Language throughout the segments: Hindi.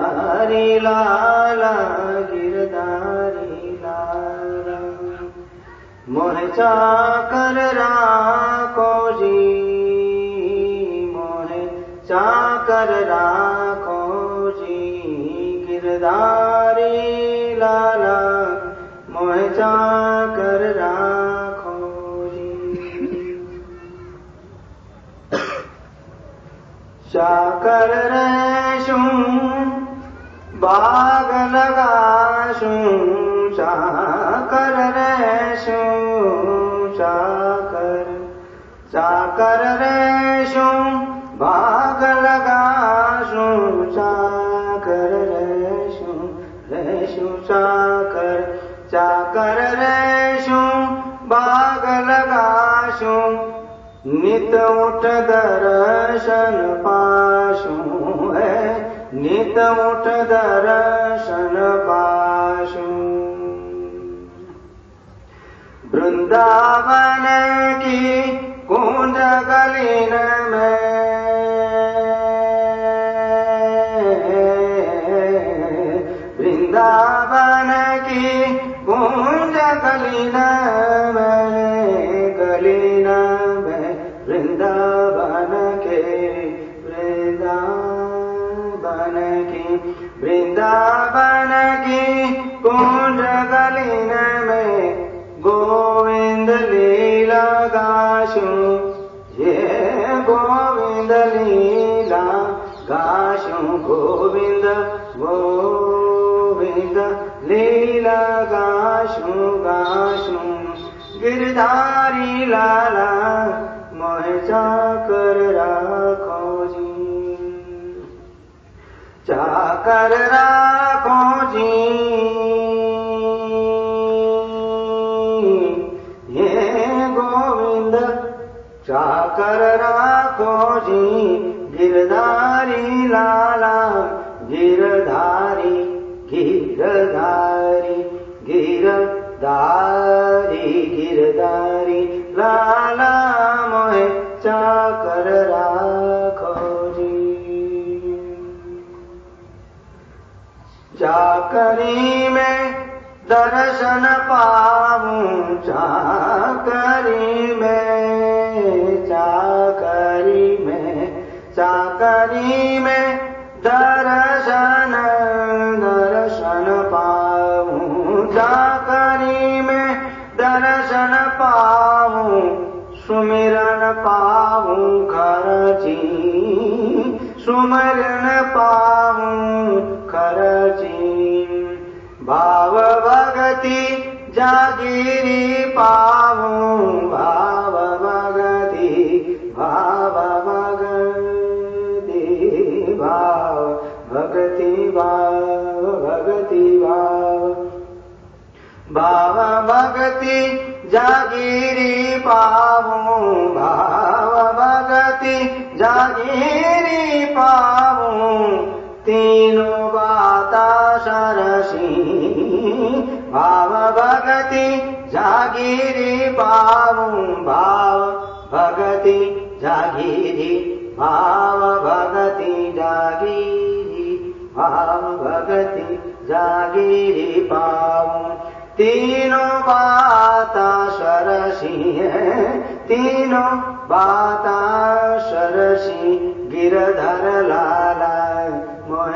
गिरधारी लाला गिरधारी लाला मोह चाकर राखो जी मोह चाकर राखो जी गिरधारी लाला मोह चाकर राखो जी चाकर रहशूं भाग गासु चाकरेषु चाकर चाकरेषु भागल गासु चाकरेषु चाकर साकर चाकरेषु नित उठ दर्शन पाशु। नितमुठदर्शनपाशु वृन्दावन की कि कुञ्जकलीन वृन्दावन की कुञ्जकलीन वृंदावन की कुंज गलीन में गोविंद लीला गाशु ये गोविंद लीला गाशु गोविंद गोविंद लीला गाशु गाशु। गिरधारी लाला, मोह चाकर राखो। चाकर राखो जी। ये गोविंद चाकर जी। गिरधारी लाला गिरधारी गिरधारी गिरधारी गिरधारी। लाला मोहे चाकर राखो चाकरी में, दर्शन पाऊँ चाकरी में चाकरी में चाकरी में, दर्शन दर्शन पाऊँ चाकरी में, दर्शन पाऊँ, सुमिरन पाऊँ, खरची सुमरण जागिरी पाऊं भाव भगति भाव भगति भाव भगति भाव भगति भाव भाव भगति जागिरी पाऊं भाव भगति जागिरी पाऊं तीनों बाता सरसी भाव भगति जागिरी पाऊं भाव भगति जागिरी भाव भगति जागिरी भाव भगति जागिरी पाऊं तीनों बाता सरसी तीनों बाता गिरधर लाला मोह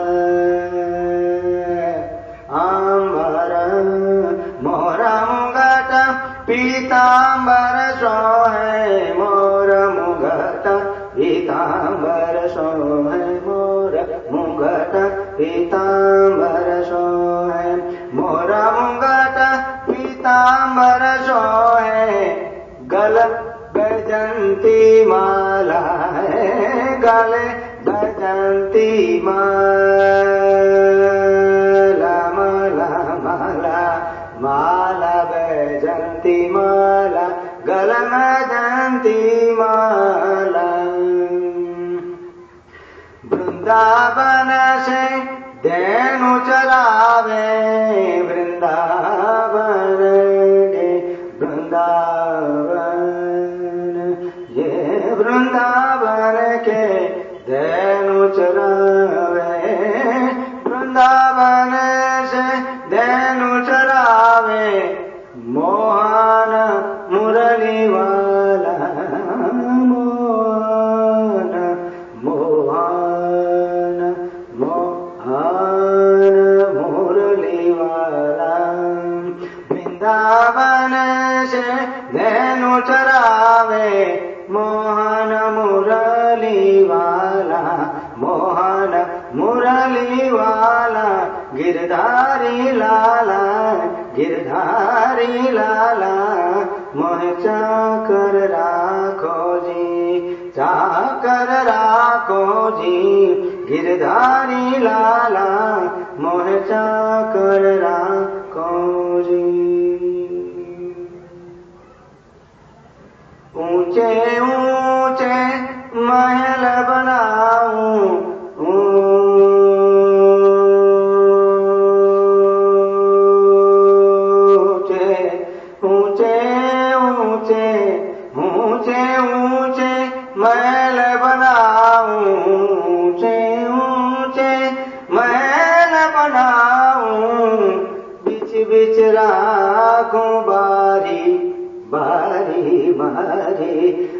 पीताम्बर सोहे मोर मुगट पीताम्बर सोहे मोर मुगट पीताम्बर सोहे मोर मुगट पीताम्बर सोहे गल गजंती माला है, गले गजंती माला माला माला माला। गजंती माला गल गजंती माला. वृंदावन से धेनु चलावे वृंदावन के वृंदावन. ये वृंदावन के धेनु चलावे चरावे मोहन मुरली वाला मोहन मुरली वाला गिरधारी लाला गिरधारी लाला। मोह चाकर राखो जी, चाकर राखो जी, गिरधारी लाला। मोह चाकर राखो ऊँचे ऊँचे महल बारी बारी,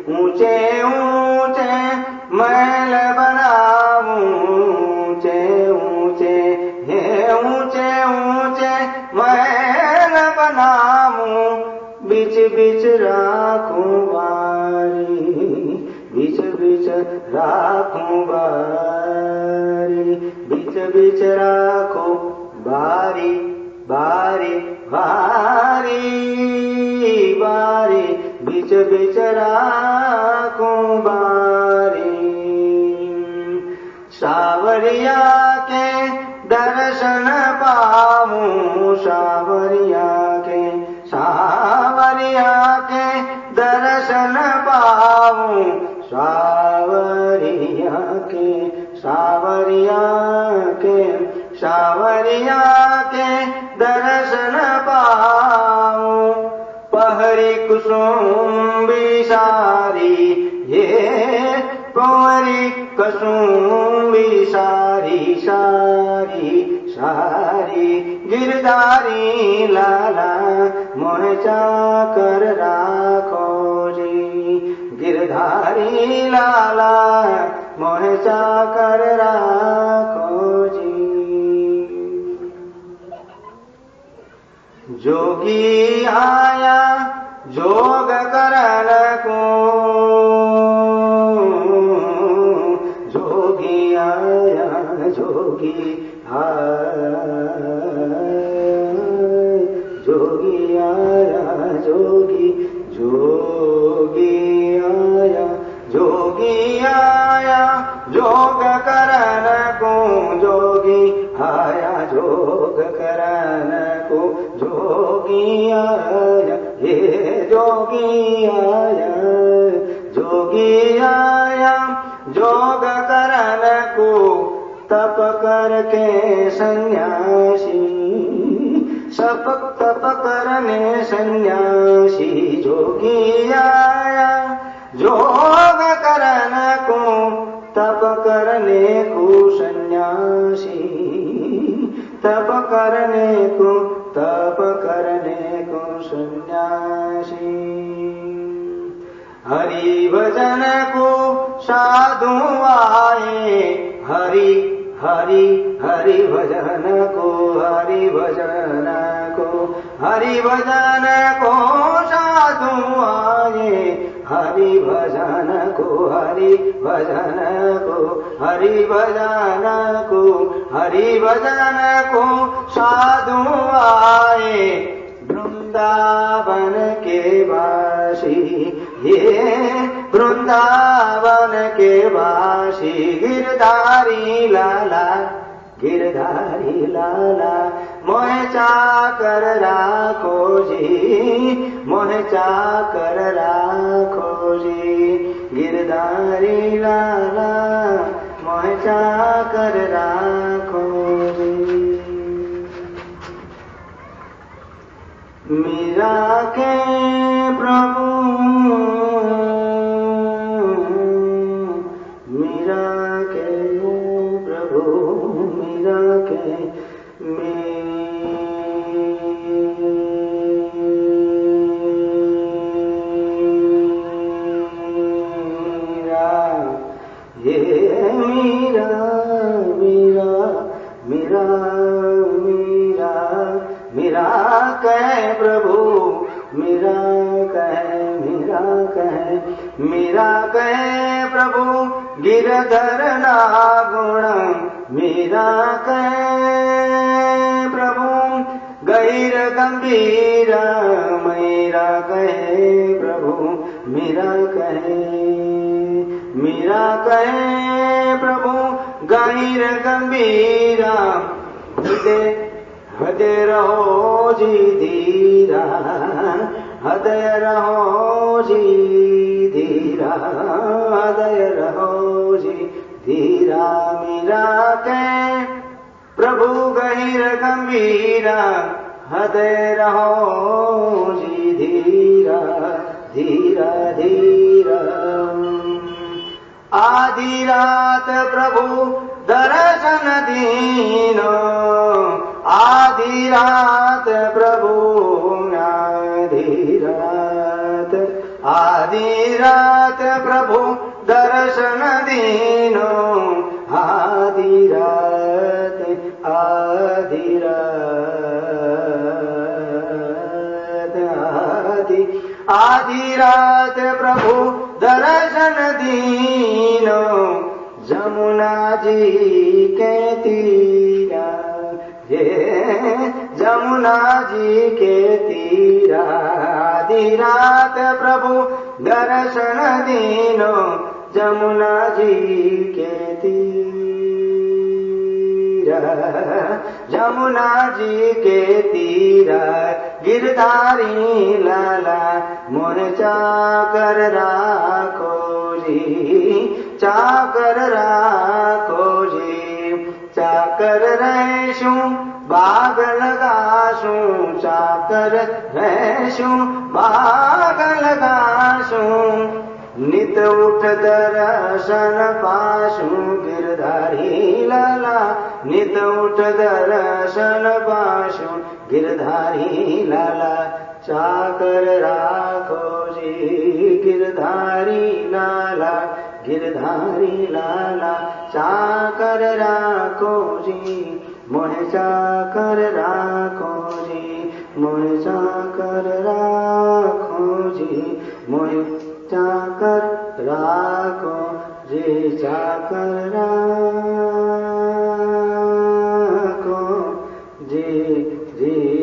ऊँचे ऊँचे महल बनाऊँ, ऊँचे ऊँचे, हे ऊँचे ऊँचे महल बनाऊँ, बिच बिच राखूं बारी, बिच बिच राखूं बारी, बिच बिच राखूं बारी बारी बारी। बिच बिच बारी। सावरिया के दर्शन पाऊँ, सावरिया के सावरिया के दर्शन पाऊँ, सावरिया के सावरिया के सावरिया के दर्शन पाऊँ। पहरी कुसुम कसुम सारी सारी सारी। गिरधारी लाला मोह चाकर राखो जी। गिरधारी लाला मोह चाकर राखो जी। जोगी आया जोगी आया, जोग करन को, जोगी आया, जोग करन को, जोगी आया, ये जोगी आया जोगी आया, जोग करन को, तप करके सन्यासी, सप, तप करने सन्यासी, जोगी आया, जोग तप करने को सन्यासी। तप करने को, तप करने को सन्यासी। हरि भजन को साधु आए। हरि हरि हरि भजन को, हरि भजन को, हरि भजन को को, हरि भजन को, हरि भजन को, हरि भजन को साधु आए। वृंदावन के वासी, ये वृंदावन के वासी, गिरधारी लाला गिरधारी लाला, मोह चाकर राखो जी, मोह चाकर राखो जी। गिरधारी लाला मोह चाकर राखो जी मीरा के प्रभु मीरा के प्रभु मीरा के मीरा गिरधर ना गुण मेरा कह प्रभु गैर गंभीर मेरा कहे प्रभु, मेरा कहे मेरा कहे प्रभु गैर गंभीरा। हृदय हृदय रहो जी धीरा, हृदय रहो जी धीरा, हृदय रहो धीरा मीरा के प्रभु गहिर गंभीरा हृदय रहो जी धीरा धीरा धीरा आधी रात प्रभु दर्शन दीनो आधी रात प्रभु आधी रात आधी रात प्रभु दर्शन दीनो रात प्रभु दर्शन दीनो जमुना जी के तीरा। ये जमुना जी के तीरा आधी रात प्रभु दर्शन दीनो जमुना जी के तीरा जमुना जी के तीरा गिरधारी लाला मोर चाकर राखो जी, चाकर राखो जी। चाकर रहशू, बाग लगाशू, चाकर रहशू, बाग लगाशू। नित उठ दर्शन पाशू, गिरधारी लाला पाशू गिरधारी लाला चाकर राखो जी गिरधारी लाला गिरधारी लाला चाकर राखो जी मोह चाकर राखो जी मोह चाकर राखो जी मोह चाकर राखो जी चाकर राखो जी जी